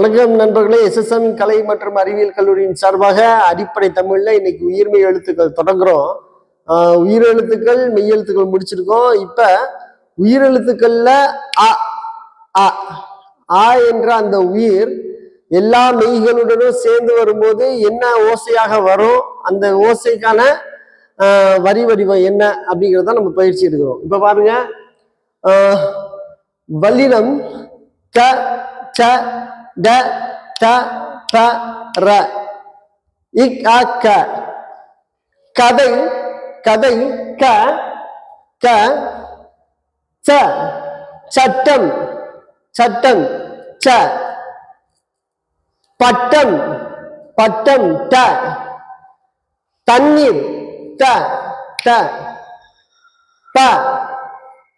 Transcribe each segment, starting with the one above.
வணக்கம் நண்பர்களே. எஸ்எஸ்எம் கலை மற்றும் அறிவியல் கல்லூரியின் சார்பாக அடிப்படை தமிழ்ல இன்னைக்கு உயிர்மை எழுத்துக்கள் தொடங்குறோம். ஆஹ் உயிரெழுத்துக்கள் மெய்யெழுத்துக்கள் முடிச்சிருக்கோம். இப்ப உயிரெழுத்துக்கள்ல அ அ ஆ என்ற அந்த உயிர் எல்லா மெய்களுடனும் சேர்ந்து வரும்போது என்ன ஓசையாக வரும்? அந்த ஓசைக்கான வரி வடிவம் என்ன அப்படிங்கிறத நம்ம பயிற்சி எடுக்கிறோம். இப்ப பாருங்க. வல்லினம் க ச ட ட ப ர. இக் அ க. கதை கதை க க ச. சட்டம் சட்டம் ச. பட்டம் பட்டம் ட. தண்ணீர் த த. ப.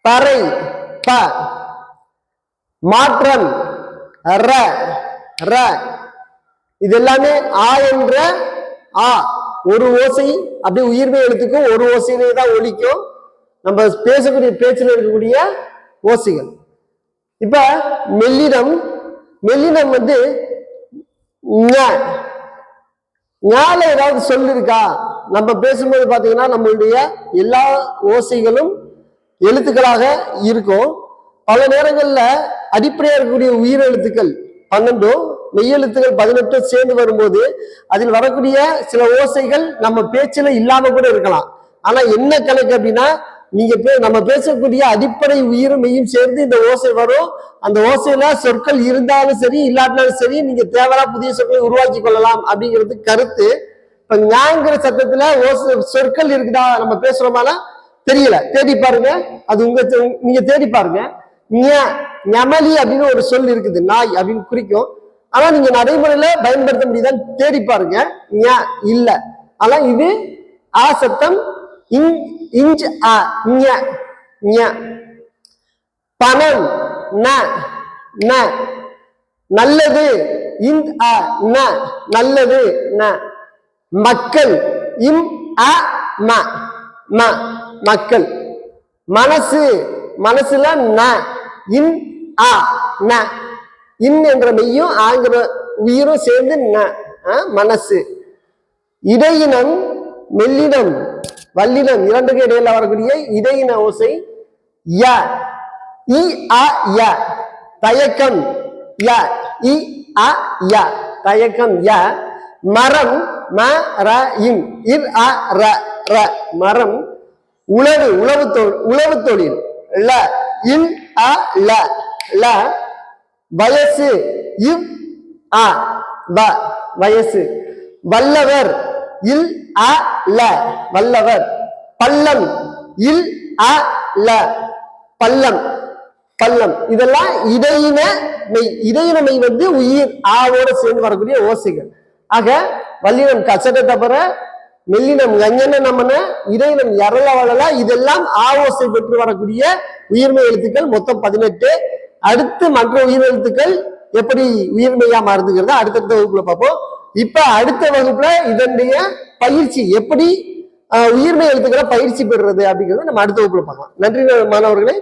பறை ப. மாற்றம் ர ர. இது எல்லாமே ஆ என்ற ஆ. ஒரு ஓசை அப்படியே உயிர்மை எழுத்துக்கும் ஒரு ஓசையிலே தான் ஒழிக்கும் நம்ம பேசக்கூடிய பேச்சில் இருக்கக்கூடிய ஓசைகள். இப்ப மெல்லினம் மெல்லினம் வந்து ஞ. ஞால ஏதாவது சொல்லிருக்கா? நம்ம பேசும்போது பாத்தீங்கன்னா நம்மளுடைய எல்லா ஓசைகளும் எழுத்துக்களாக இருக்கும். பல நேரங்கள்ல அடிப்படையாக இருக்கக்கூடிய உயிரெழுத்துக்கள் பன்னெண்டும் மெய்யெழுத்துக்கள் பதினெட்டும் சேர்ந்து வரும்போது அதில் வரக்கூடிய சில ஓசைகள் நம்ம பேச்சில் இல்லாம கூட இருக்கலாம். ஆனா என்ன கணக்கு அப்படின்னா நீங்க பே நம்ம பேசக்கூடிய அடிப்படை உயிரும் மெய்யும் சேர்ந்து இந்த ஓசை வரும். அந்த ஓசையில சொற்கள் இருந்தாலும் சரி இல்லாட்டினாலும் சரி நீங்க தேவையான புதிய சொற்களை உருவாக்கி கொள்ளலாம் அப்படிங்கிறது கருத்து. இப்ப ஞாங்கிற சத்தத்துல ஓசை சொற்கள் இருக்குதா நம்ம பேசுறோமானா தெரியல. தேடி பாருங்க. அது உங்க நீங்க தேடி பாருங்க. நெமலி அப்படின்னு ஒரு சொல் இருக்குது நாய் அப்படின்னு குறிக்கும். ஆனா நீங்க நடைமுறையில பயன்படுத்த முடியுதான்னு தேடி பாருங்க. இல்ல. ஆனா இது ஆ சத்தம் இங் இஞ்ச் ஆ பணம் ந ந. நல்லது இந்த் அ ந. நல்லது ந. மக்கள் இம் அ ம. ம மக்கள். மனசு மனசுல ந இன் ஆ ந. இன் என்ற மெய்யும் ஆங்கிற உயிரும் சேர்ந்து ந ஆ, மனசு. இடையினம் மெல்லினம் வல்லினம் இரண்டுக்கு இடையில வரக்கூடிய இடையின ஓசை ய. இ அ ய. தயக்கம் ய. இ அ ய. தயக்கம் ய. மரம் ம ர இம். இர் அ ர ர. மரம் உழவு உழவு தொழில் உழவு தொழில். ல. இன் அ ல. ல வயசு இவ் அ வ வயசு. வல்லவர் இல் அ ல வல்லவர். பள்ளம் இல் அ ல பள்ளம். பள்ளம். இதெல்லாம் இடையின மெய் இடையின மெய் வந்து உயிர் ஆவோட சேர்ந்து வரக்கூடிய ஓசைகள். ஆக வல்லினம் கசட தவிர மெல்லினம் கஞ்சன நமன இடையினம் எரள வளல இதெல்லாம் ஆ ஓசை பெற்று வரக்கூடிய உயிர்மை எழுத்துக்கள் மொத்தம் பதினெட்டு. அடுத்து மற்ற உயிர் எழுத்துக்கள் எப்படி உயிர்மையா மாறுதுங்கிறத அடுத்தடுத்த வகுப்புல பார்ப்போம். இப்ப அடுத்த வகுப்புல இதனுடைய பயிற்சி எப்படி ஆஹ், உயிர்மை எழுத்துக்களை பயிற்சி பெறுறது அப்படிங்கிறத நம்ம அடுத்த வகுப்புல பார்க்கலாம். நன்றி மாணவர்களே.